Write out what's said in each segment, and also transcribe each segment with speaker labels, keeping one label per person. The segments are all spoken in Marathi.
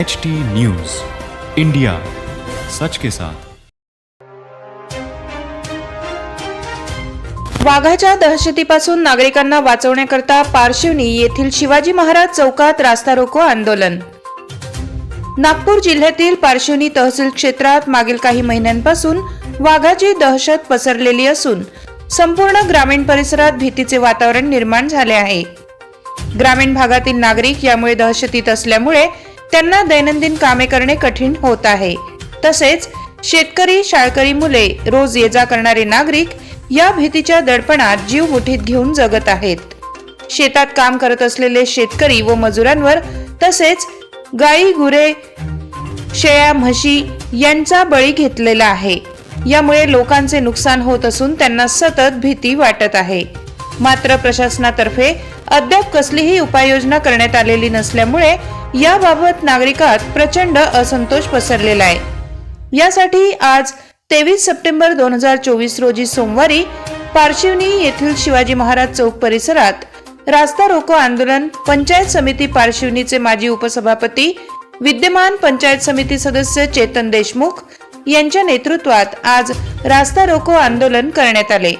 Speaker 1: एच टी न्यूज इंडिया सच के साथ
Speaker 2: वाघाच्या दहशतीपासून नागरिकांना वाचवण्याकरता पारशिवनी येथील शिवाजी महाराज चौकात रास्ता रोको आंदोलन. नागपूर जिल्ह्यातील पारशिवनी तहसील क्षेत्रात मागील काही महिन्यांपासून वाघाची दहशत पसरलेली असून संपूर्ण ग्रामीण परिसरात भीतीचे वातावरण निर्माण झाले आहे. ग्रामीण भागातील नागरिक यामुळे दहशतीत असल्यामुळे त्यांना दैनंदिन कामे करणे कठीण होत आहे. तसेच शेतकरी शाळकरी मुले रोज ये जा करणारे नागरिक या भीतीच्या दडपणात जीव मुठीत घेऊन जगत आहेत. शेतात काम करत असलेले शेतकरी व मजुरांवर तसेच गाई गुरे शेळ्या म्हशी यांचा बळी घेतलेला आहे. यामुळे लोकांचे नुकसान होत असून त्यांना सतत भीती वाटत आहे. मात्र प्रशासनातर्फे अद्याप कसलीही उपाययोजना करण्यात आलेली नसल्यामुळे याबाबत नागरिकात प्रचंड असंतोष पसरलेला आहे. यासाठी आज तेवीस सप्टेंबर दोन हजार चोवीस रोजी सोमवारी पारशिवनी येथील शिवाजी महाराज चौक परिसरात रास्ता रोको आंदोलन पंचायत समिती पारशिवनीचे माजी उपसभापती विद्यमान पंचायत समिती सदस्य चेतन देशमुख यांच्या नेतृत्वात आज रास्ता रोको आंदोलन करण्यात आले.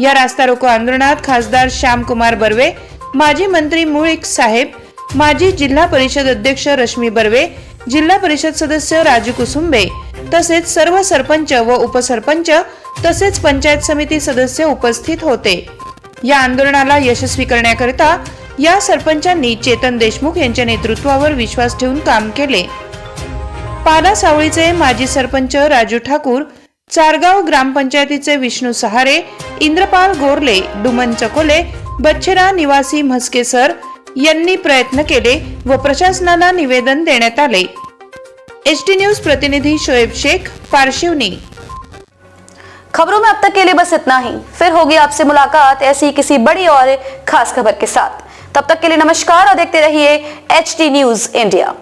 Speaker 2: या रास्ता रोको आंदोलनात खासदार श्यामकुमार बर्वे माजी मंत्री मुळीक साहेब माजी जिल्हा परिषद अध्यक्ष रश्मी बर्वे जिल्हा परिषद सदस्य राजू कुसुंबे तसेच सर्व सरपंच व उपसरपंच तसेच पंचायत समिती सदस्य उपस्थित होते. या आंदोलनाला यशस्वी करण्याकरिता या सरपंचांनी चेतन देशमुख यांच्या नेतृत्वावर विश्वास ठेवून काम केले. पाला सावळीचे माजी सरपंच राजू ठाकूर चारगाव ग्रामपंचायतीचे विष्णू सहारे इंद्रपाल गोरले डुमन चकोले बच्छेरा निवासी म्हस्के सर यांनी प्रयत्न केले व प्रशासनाला निवेदन देण्यात आले. एच टी न्यूज प्रतिनिधी शोएब शेख पारशिवनी.
Speaker 3: खबरों में अब तक के लिए बस इतना ही। फिर होगी आपसे मुलाकात ऐसी किसी बड़ी और खास खबर के साथ। तब तक के लिए नमस्कार और देखते रहिए एच टी न्यूज इंडिया।